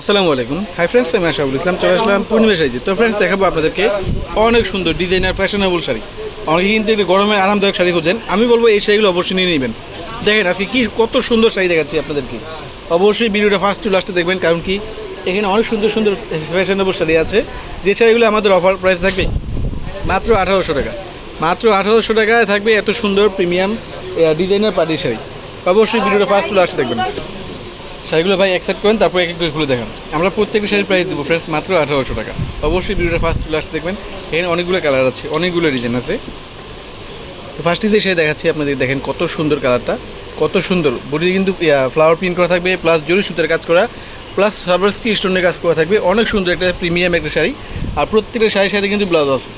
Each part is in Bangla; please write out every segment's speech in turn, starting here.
আসসালামু আলাইকুম। হাই ফ্রেন্ডস আমি আশাবুল ইসলাম, চলে আসলাম পূর্ণিমা সাইজে তো ফ্রেন্ডস দেখাবো আপনাদেরকে অনেক সুন্দর ডিজাইনার ফ্যাশনেবল শাড়ি। অনেকে কিন্তু একটু গরমে আরামদায়ক শাড়ি খুঁজেন। আমি বলব এই শাড়িগুলো অবশ্যই নিয়ে নেবেন। দেখেন, আজকে কি কত সুন্দর শাড়ি দেখাচ্ছি আপনাদেরকে। অবশ্যই ভিডিওটা ফার্স্ট টু লাস্টে দেখবেন, কারণ কি এখানে অনেক সুন্দর সুন্দর ফ্যাশনেবল শাড়ি আছে। যে শাড়িগুলো আমাদের অফার প্রাইস থাকবে মাত্র আঠারোশো টাকা। মাত্র আঠারোশো টাকায় থাকবে এত সুন্দর প্রিমিয়াম ডিজাইনার পার্টি শাড়ি। অবশ্যই ভিডিওটা ফার্স্ট টু লাস্টে দেখবেন। শাড়িগুলো ভাই অ্যাকসেপ্ট করেন, তারপর এক এক করে খুলে দেখান। আমরা প্রত্যেকটা শাড়ির প্রাইস দেবো ফ্রেন্ডস মাত্র আঠারোশো টাকা। অবশ্যই ভিডিওটা ফার্স্ট লাস্ট দেখবেন। এখানে অনেকগুলো কালার আছে, অনেকগুলো ডিজাইন আছে। তো ফার্স্ট যে শাড়ি দেখাচ্ছি আপনাদের, দেখেন কত সুন্দর কালারটা কত সুন্দর। বডি কিন্তু ফ্লাওয়ার প্রিন্ট করা থাকবে প্লাস জরি সুতার কাজ করা প্লাস সার্ভার্সকি স্টোনের কাজ করা থাকবে। অনেক সুন্দর একটা প্রিমিয়াম একটা শাড়ি। আর প্রত্যেকটা শাড়ির সাথে কিন্তু ব্লাউজ আছে।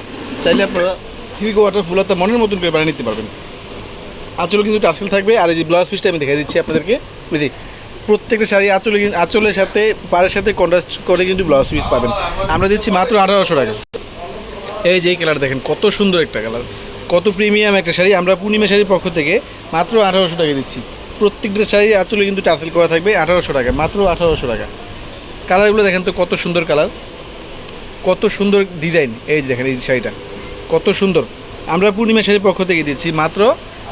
চাইলে আপনারা থ্রি কোয়ার্টার ফুলাতে মনের মতন বানিয়ে নিতে পারবেন। আঁচলে কিন্তু টাসেল থাকবে। আর এই যে ব্লাউজ পিসটা আমি দেখে দিচ্ছি আপনাদেরকে। বুঝি প্রত্যেকটা শাড়ি আঁচলে আঁচলের সাথে, পাড়ের সাথে কন্ট্রাস্ট করে কিন্তু ব্লাউজ পিস পাবেন। আমরা দিচ্ছি মাত্র আঠারোশো টাকা। এই যে এই কালার দেখেন, কত সুন্দর একটা কালার কত প্রিমিয়াম একটা শাড়ি। আমরা পূর্ণিমা শাড়ির পক্ষ থেকে মাত্র আঠারোশো টাকা দিচ্ছি। প্রত্যেকটা শাড়ি আঁচলে কিন্তু টাসেল করা থাকবে আঠারোশো টাকা, মাত্র আঠারোশো টাকা। কালারগুলো দেখেন তো, কত সুন্দর কালার কত সুন্দর ডিজাইন এই যে দেখেন এই শাড়িটা। কত সুন্দর। আমরা পূর্ণিমা শাড়ির পক্ষ থেকে দিচ্ছি মাত্র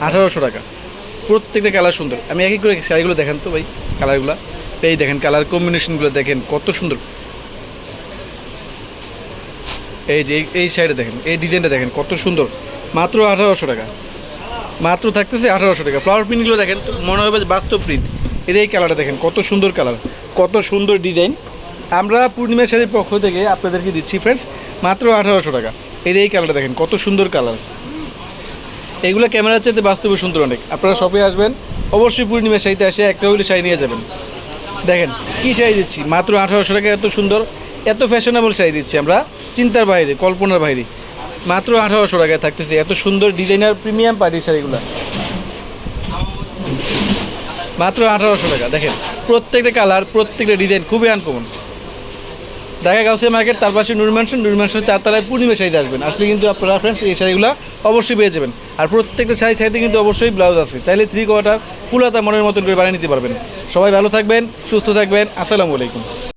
আঠারোশো টাকা। প্রত্যেকটা কালার সুন্দর। আমি এক এক করে শাড়িগুলো দেখান তো ভাই। কালারগুলো। এই দেখেন কালার কম্বিনেশনগুলো দেখেন কত সুন্দর। এই যে এই- শাড়িটা দেখেন, এই ডিজাইনটা দেখেন কত সুন্দর। মাত্র আঠারোশো টাকা। মাত্র থাকতেছে আঠারোশো টাকা। ফ্লাওয়ার প্রিন্টগুলো দেখেন, মনে হবে বাস্তব প্রিন্ট এর এই কালারটা দেখেন, কত সুন্দর কালার, কত সুন্দর ডিজাইন আমরা পূর্ণিমা শাড়ির পক্ষ থেকে আপনাদেরকে দিচ্ছি ফ্রেন্ডস মাত্র আঠারোশো টাকা। এর এই কালারটা দেখেন, কত সুন্দর কালার। এগুলো ক্যামেরার চাইতে বাস্তবে সুন্দর অনেক। আপনারা শপে আসবেন অবশ্যই পূর্ণিমা শাড়িতে এসে একটা হইলে শাড়ি নিয়ে যাবেন। দেখেন, কী শাড়ি দিচ্ছি? মাত্র আঠারোশো টাকা, এত সুন্দর, এত ফ্যাশনেবল শাড়ি দিচ্ছি আমরা, চিন্তার বাইরে, কল্পনার বাইরে। মাত্র আঠারোশো টাকায় থাকতেছে, এত সুন্দর ডিজাইনার প্রিমিয়াম পার্টির শাড়িগুলো। মাত্র আঠারোশো টাকা, দেখেন, প্রত্যেকটা কালার প্রত্যেকটা ডিজাইন খুবই আনকমন ঢাকা গাউসিয়া মার্কেট, তার পাশে নুর ম্যানশন নুর চার চারতলায় পূর্ণিমা শাড়িতে আসবেন। আসলে কিন্তু আপনারা ফ্রেন্ডস এই শাড়িগুলো অবশ্যই পেয়ে যাবেন। আর প্রত্যেকটা শাড়ি শাড়িতে কিন্তু অবশ্যই ব্লাউজ আছে। চাইলে থ্রি কোয়াটার ফুল হাতা মনের মতন করে বানিয়ে নিতে পারবেন। সবাই ভালো থাকবেন, সুস্থ থাকবেন। আসসালামু আলাইকুম।